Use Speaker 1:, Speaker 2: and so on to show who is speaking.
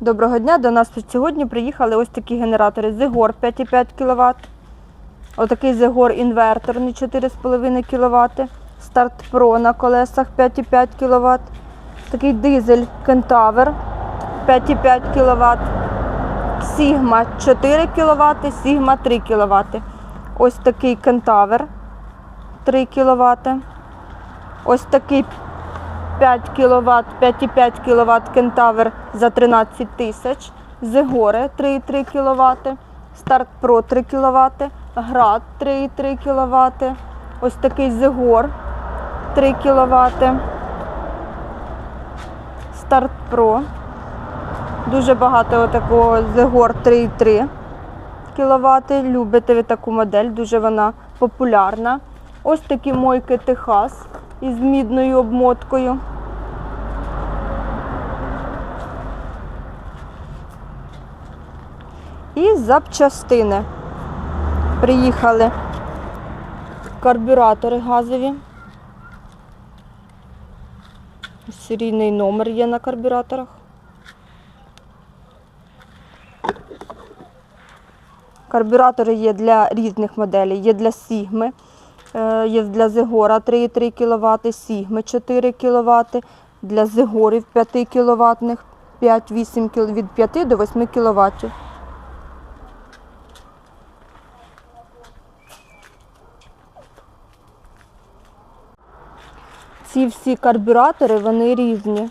Speaker 1: Доброго дня. До нас сьогодні приїхали ось такі генератори. Зигор 5,5 кВт. Отакий Зигор інверторний 4,5 кВт. Старт Pro на колесах 5,5 кВт. Такий дизель Кентавр 5,5 кВт. Сігма 4 кВт, Сігма 3 кВт. Ось такий Кентавр 3 кВт. Ось такий 5 кВт, 5,5 кВт Кентавр за 13 тисяч, Зигори 3,3 кВт, Старт Pro 3 кВт, Град 3,3 кВт, ось такий Зигор 3 кВт, Старт Pro. Дуже багато отакого Зигор 3,3 кВт. Любите ви таку модель, дуже вона популярна. Ось такі мойки Техас із мідною обмоткою. І запчастини. Приїхали карбюратори газові. Серійний номер є на карбюраторах. Карбюратори є для різних моделей. Є для Сігми, є для Зигора 3,3 кВт, Сігми 4 кВт, для Зигорів 5 кВт, 5-8 від 5 до 8 кВт. Ці всі карбюратори вони різні.